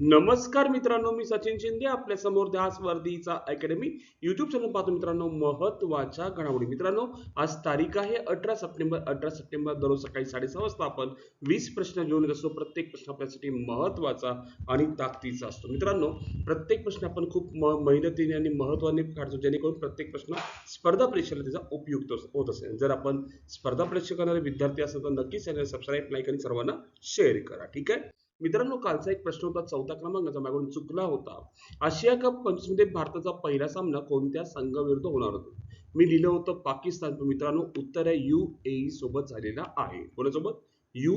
नमस्कार मित्रांनो मी सचिन शिंदे आपल्यासमोर ध्यास वर्दीचा अकॅडमी युट्यूब चॅनल पाहतो मित्रांनो महत्त्वाच्या घडामोडी. मित्रांनो आज तारीख आहे अठरा सप्टेंबर अठरा सप्टेंबर दररोज सकाळी साडेसहा वाजता आपण वीस प्रश्न घेऊन येत असतो प्रत्येक प्रश्न आपल्यासाठी महत्त्वाचा आणि ताकदीचा असतो. मित्रांनो प्रत्येक प्रश्न आपण खूप मेहनतीने आणि महत्वाने काढतो जेणेकरून प्रत्येक प्रश्न स्पर्धा परीक्षेला त्याचा उपयुक्त होत असेल. जर आपण स्पर्धा परीक्षा करणारे विद्यार्थी असेल तर नक्कीच चॅनल सबस्क्राईब लाईक आणि सर्वांना शेअर करा. ठीक आहे? मित्रांनो कालचा एक प्रश्न होता चौथा क्रमांकाचा माझ्याकडून चुकला होता. आशिया कप पंचवीसमध्ये भारताचा पहिला सामना कोणत्या संघाविरुद्ध होणार होता? मी लिहिलं होतं पाकिस्तान. मित्रांनो उत्तर आहे यू सोबत झालेला आहे. कोणासोबत? यू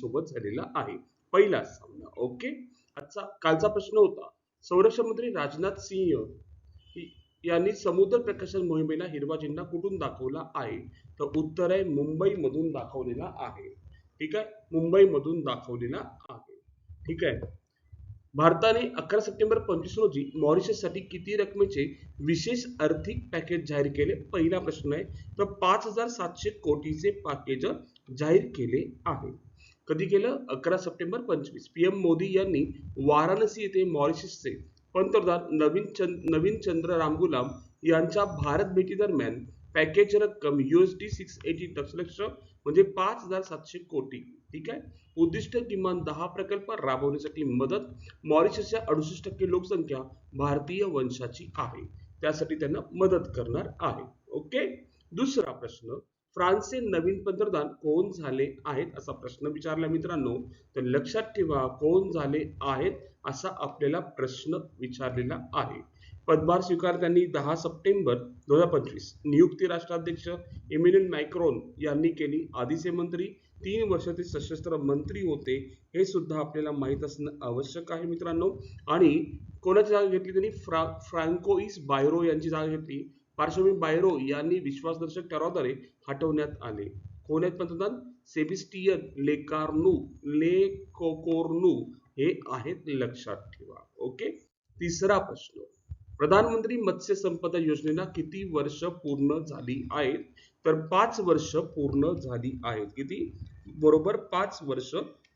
सोबत झालेला आहे. पहिला सामना. ओके? आजचा कालचा प्रश्न होता संरक्षण मंत्री राजनाथ सिंह यांनी समुद्र प्रकाशन मोहिमेला हिरवा झेंडा कुठून दाखवला आहे. तर उत्तर आहे मुंबईमधून दाखवलेला आहे. ठीक आहे? मुंबईमधून दाखवलेला आहे. ठीक आहे. भारताने अकरा सप्टेंबर पंचवीस रोजी मॉरिशससाठी किती रकमेचे विशेष आर्थिक पॅकेज जाहीर केले? पहिला प्रश्न आहे. तर पाच हजार सातशे कोटीचे पॅकेज जाहीर केले आहे. कधी केलं? अकरा सप्टेंबर पंचवीस. पीएम मोदी यांनी वाराणसी येथे मॉरिशसचे पंतप्रधान नवीन चंद नवीन चंद्र रामगुलाम यांच्या भारत भेटी दरम्यान पॅकेज रक्कम यूएसडी सिक्स एटी दशलक्ष म्हणजे पाच हजार सातशे कोटी ठीक आहे? उद्दिष्ट किमान दहा प्रकल्प राबवण्यासाठी मदत मॉरिशसच्या अडुसष्ट टक्के लोकसंख्या भारतीय वंशाची आहे. त्यासाठी त्यांना मदत करणार आहे. ओके? दुसरा प्रश्न फ्रान्सचे नवीन पंतप्रधान कोण झाले आहेत असा प्रश्न विचारला मित्रांनो. तर लक्षात ठेवा कोण झाले आहेत असा आपल्याला प्रश्न विचारलेला आहे. पदभार स्वीकार त्यांनी दहा सप्टेंबर दोन हजार पंचवीस नियुक्ती राष्ट्राध्यक्ष इम्युनियन मॅक्रोन यांनी केली. आधीचे मंत्री तीन वर्ष ते सशस्त्र मंत्री होते हे सुद्धा आपल्याला माहीत असणं आवश्यक आहे मित्रांनो. आणि कोणाची जागा घेतली त्यांनी? फ्रा फ्रांकोइस बायरो यांची जागा घेतली. पार्श्वभूमी बायरो यांनी विश्वासदर्शक ठरावाद्वारे हटवण्यात आले. कोण आहेत पंतप्रधान? सेबिस्टियन लेकार्नू ले कोकोर्नू हे आहेत लक्षात ठेवा. ओके? तिसरा प्रश्न. प्रधानमंत्री मत्स्य संपदा योजनेला किती वर्ष पूर्ण झाली आहेत? तर पाच वर्ष पूर्ण झाली आहेत. किती? बरोबर पाच वर्ष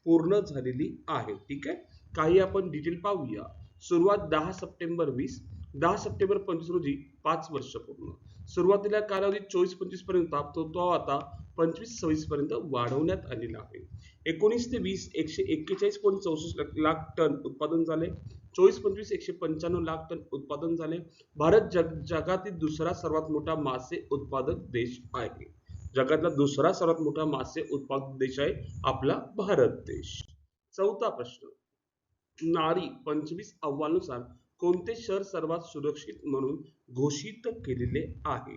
पूर्ण झालेली आहेत. ठीक आहे? काही आपण डिटेल पाहूया. सुरुवात दहा सप्टेंबर वीस दहा सप्टेंबर पंचवीस रोजी पाच वर्ष पूर्ण. सुरुवातीला कालावधी चोवीस पंचवीसपर्यंत तो तो आता पंचवीस सव्वीस पर्यंत वाढवण्यात आलेला आहे. एकोणीस ते वीस एकशे एक्केचाळीस पॉईंट चौसष्ट लाख टन उत्पादन झाले. चोवीस पंचवीस एकशे पंच्याण्णव लाख टन उत्पादन झाले. भारत जग जगातील दुसरा सर्वात मोठा मासे उत्पादक देश आहे. जगातला दुसरा सर्वात मोठा मासे उत्पादक देश आहे आपला भारत देश. चौथा प्रश्न. नारी पंचवीस अहवालानुसार कोणते शहर सर्वात सुरक्षित म्हणून घोषित केलेले आहे?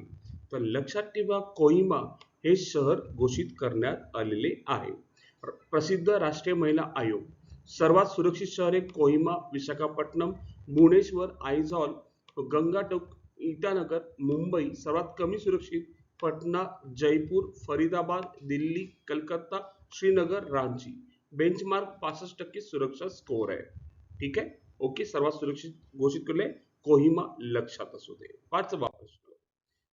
तर लक्षात ठेवा कोहिमा हे शहर घोषित करण्यात आलेले आहे. प्रसिद्ध राष्ट्रीय महिला आयोग. सर्वात सुरक्षित शहरे कोहिमा विशाखापट्टणम भुवनेश्वर आयझॉल गंगाटोक इटानगर मुंबई. सर्वात कमी सुरक्षित पटना जयपूर फरीदाबाद दिल्ली कलकत्ता श्रीनगर रांची. बेंचमार्क पासष्ट टक्के सुरक्षा स्कोर आहे. ठीक आहे? ओके सर्वात सुरक्षित घोषित केले कोहिमा लक्षात असू दे. पाचवा प्रश्न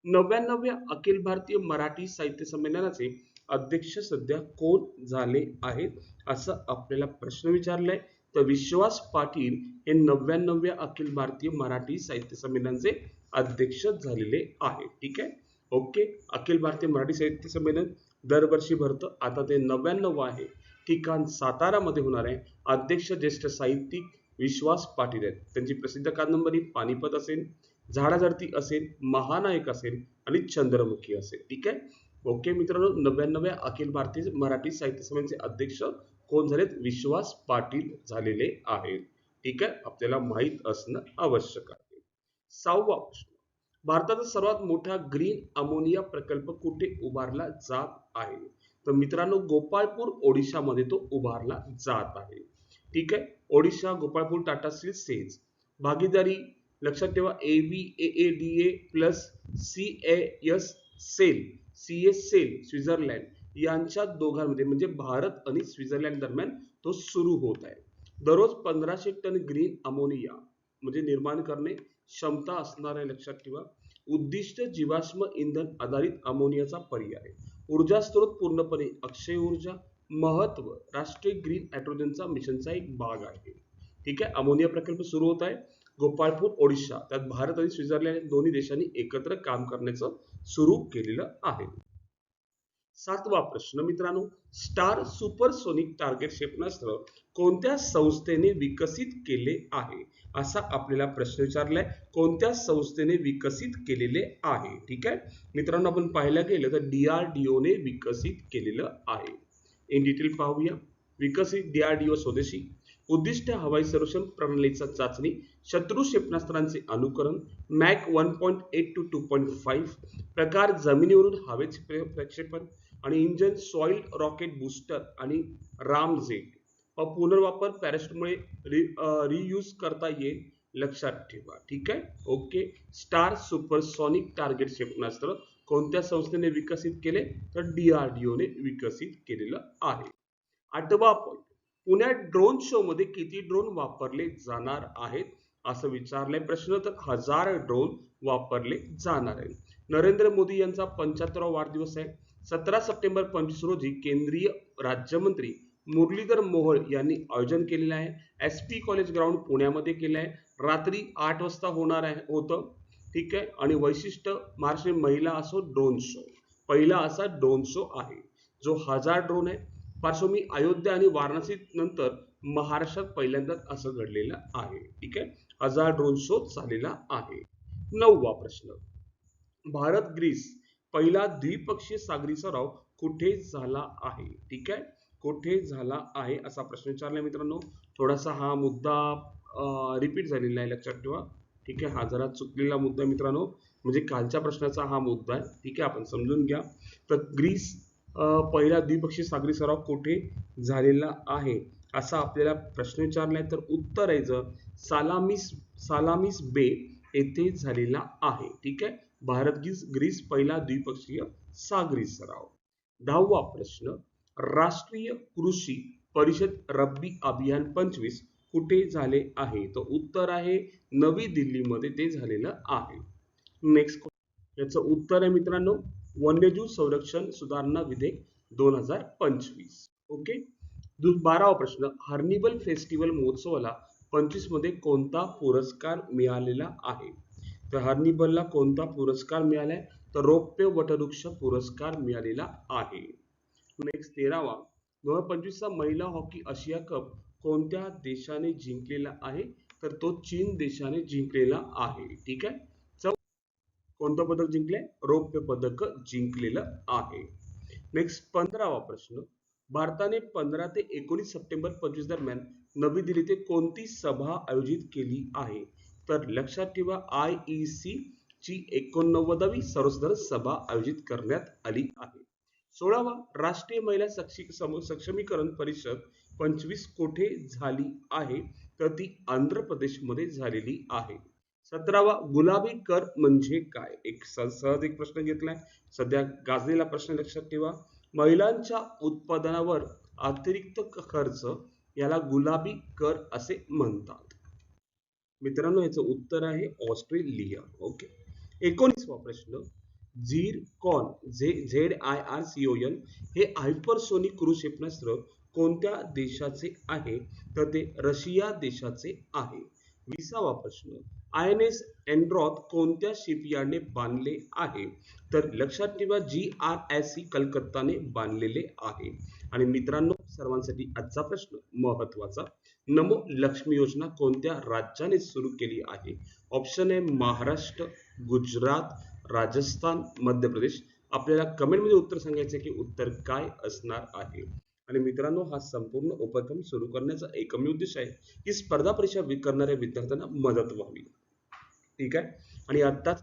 नव्याण्णव्या अखिल भारतीय मराठी साहित्य संमेलनाचे अध्यक्ष सध्या कोण झाले आहेत असं आपल्याला प्रश्न विचारलाय. तर विश्वास पाटील हे नव्याण्णव्या अखिल भारतीय मराठी साहित्य संमेलनाचे अध्यक्ष झालेले आहे ठीक आहे? ओके अखिल भारतीय मराठी साहित्य संमेलन दरवर्षी भरतं. आता ते नव्याण्णव आहे. ठिकाण सातारामध्ये होणार आहे. अध्यक्ष ज्येष्ठ साहित्यिक विश्वास पाटील आहेत. त्यांची प्रसिद्ध कादंबरी पानिपत असेल झाडाझडती असेल महानायक असेल आणि चंद्रमुखी असेल. ठीक आहे? ओके मित्रांनो नव्याण्णव्या अखिल भारतीय मराठी साहित्य सभेचे अध्यक्ष कोण झालेत? विश्वास पाटील झालेले आहेत. ठीक आहे? आपल्याला माहीत असणं आवश्यक आहे. सहावा प्रश्न. भारताचा सर्वात मोठा ग्रीन अमोनिया प्रकल्प कुठे उभारला जात आहे? तर मित्रांनो गोपाळपूर ओडिशामध्ये तो उभारला जात आहे. ठीक आहे? ओडिशा गोपाळपूर टाटा स्टील सेज भागीदारी लक्षात ठेवा A B A A D A plus C A S SAIL. C S SAIL Switzerland. यांच्या दोघांमध्ये म्हणजे भारत आणि स्वित्झर्लंड दरम्यान तो सुरू होत आहे. दररोज पंधराशे टन ग्रीन अमोनिया म्हणजे निर्माण करणे क्षमता असणार आहे लक्षात ठेवा. उद्दिष्ट जीवाश्म इंधन आधारित अमोनियाचा पर्याय. ऊर्जा स्रोत पूर्णपणे अक्षय ऊर्जा महत्त्व. राष्ट्रीय ग्रीन हायड्रोजनचा मिशनचा एक भाग आहे. ठीक आहे? अमोनिया प्रकल्प सुरू होत आहे. गोपाळपूर ओडिशा. त्यात भारत आणि स्वित्झर्लंड दोन्ही देशांनी एकत्र काम करण्याचं सुरू केलेलं आहे. सातवा प्रश्न मित्रांनो. स्टार सुपरसोनिक टार्गेट क्षेपणास्त्र कोणत्या संस्थेने विकसित केले आहे? असा आपल्याला प्रश्न विचारलाय. कोणत्या संस्थेने विकसित केलेले आहे? ठीक आहे? मित्रांनो आपण पाहायला गेलं तर डीआरडीओने विकसित केलेलं आहे. इन डिटेल पाहूया. विकसित डीआरडीओ स्वदेशी उद्दिष्ट हवाई संरक्षण प्रणालीचा चाचणी शत्रू क्षेपणास्त्रांचे अनुकरण Mach one point eight to two point five प्रकार जमिनीवरून हवेचे प्रे- प्रक्षेपण आणि इंजन सॉइल रॉकेट बूस्टर आणि रामजेट व पुनर्वापर पॅरेस्टमुळे रि रियूज करता येईल लक्षात ठेवा. ठीक आहे? ओके. स्टार सुपरसॉनिक टार्गेट क्षेपणास्त्र कोणत्या संस्थेने विकसित केले? तर डीआरडीओने विकसित केलेलं आहे. आठवा पॉईंट पुण्यात ड्रोन शो मध्ये किती ड्रोन वापरले जाणार आहेत? असं विचारलंय प्रश्न. तर हजार ड्रोन वापरले जाणार आहेत. नरेंद्र मोदी यांचा पंच्याहत्तरावा वाढदिवस आहे. सतरा सप्टेंबर पंचवीस रोजी केंद्रीय राज्यमंत्री मुरलीधर मोहोळ यांनी आयोजन केलेलं आहे. एस पी कॉलेज ग्राउंड पुण्यामध्ये केलं आहे रात्री आठ वाजता होणार आहे होतं. ठीक आहे? आणि वैशिष्ट्य महाराष्ट्र महिला असो ड्रोन शो पहिला असा ड्रोन शो आहे जो हजार ड्रोन आहे. पार्श्वभूमी अयोध्या आणि वाराणसी नंतर महाराष्ट्रात पहिल्यांदाच असं घडलेलं आहे ठीक आहे? हजार ड्रोन शो झालेला आहे. नववा प्रश्न. भारत ग्रीस पहिला द्विपक्षीय सागरी सराव कुठे झाला आहे ठीक आहे? कुठे झाला आहे असा प्रश्न विचारला मित्रांनो. थोडासा हा मुद्दा रिपीट झालेला आहे लक्षात ठेवा. ठीक आहे? हा जरा चुकलेला मुद्दा मित्रांनो. म्हणजे कालच्या प्रश्नाचा हा मुद्दा आहे. ठीक आहे? आपण समजून घ्या. तर ग्रीस पहिला द्विपक्षीय सागरी सराव कुठे झालेला आहे? असा आपल्याला प्रश्न विचारलाय. तर उत्तर आहे जर सालामिस सालामिस बे येथे झालेला आहे. ठीक आहे? भारत ग्रीस ग्रीस पहिला द्विपक्षीय सागरी सराव. दहावा प्रश्न राष्ट्रीय कृषी परिषद रब्बी अभियान पंचवीस कुठे झाले आहे? तर उत्तर आहे नवी दिल्लीमध्ये ते झालेलं आहे. नेक्स्ट याचं उत्तर आहे मित्रांनो वन्यजीव संरक्षण सुधारणा विधेयक दोन हजार पंचवीस. ओके बारावा प्रश्न. हर्निबल फेस्टिवल महोत्सवाला पंचवीसमध्ये कोणता पुरस्कार मिळालेला आहे? तर हर्निबलला कोणता पुरस्कार मिळालाय? तर रौप्य वटवृक्ष पुरस्कार मिळालेला आहे. नेक्स्ट तेरावा. दोन हजार पंचवीसचा महिला हॉकी आशिया कप कोणत्या देशाने जिंकलेला आहे? तर तो चीन देशाने जिंकलेला आहे. ठीक आहे? चौ कोणतं पदक जिंकले रौप्य पदक जिंकलेलं आहे. नेक्स्ट पंधरावा प्रश्न. भारताने पंधरा ते एकोणीस सप्टेंबर पंचवीस दरम्यान नवी दिल्ली ते कोणती सभा आयोजित केली आहे? तर लक्षात ठेवा आय ई सी ची एकोणनव्वदावी सर्वसाधारण सभा आयोजित करण्यात आली आहे. सोळावा राष्ट्रीय महिला सक्षी सम- सक्षमीकरण परिषद पंचवीस कोठे झाली आहे? तर ती आंध्र प्रदेशमध्ये झालेली आहे. सतरावा गुलाबी कर म्हणजे काय? एक सहज एक प्रश्न घेतलाय. सध्या गाजलेला प्रश्न लक्षात ठेवा. महिलांच्या उत्पादनावर अतिरिक्त खर्च याला गुलाबी कर असे म्हणतात. मित्रांनो याचं उत्तर आहे ऑस्ट्रेलिया. ओके. एकोणीसवा प्रश्न. Zircon Z Z I R C O N हे हायपरसोनिक क्रूज क्षेपणास्त्र कोणत्या देशाचे आहे? तर ते रशिया देशाचे आहे. विसावा प्रश्न. आय एन एस एन्ड्रॉथ कोणत्या शिपयार्डने बांधले आहे? तर लक्षात ठेवा जी आर एस सी कलकत्ताने बांधलेले आहे. आणि मित्रांनो सर्वांसाठी आजचा प्रश्न महत्त्वाचा नमो लक्ष्मी योजना कोणत्या राज्याने सुरू केली आहे? ऑप्शन आहे महाराष्ट्र गुजरात राजस्थान मध्य प्रदेश. आपल्याला कमेंटमध्ये उत्तर सांगायचं की उत्तर काय असणार आहे? आणि मित्रांनो हा संपूर्ण उपक्रम सुरू करण्याचा एकमेव उद्देश आहे की स्पर्धा परीक्षा करणाऱ्या विद्यार्थ्यांना मदत व्हावी. ठीक आहे? आणि आत्ताच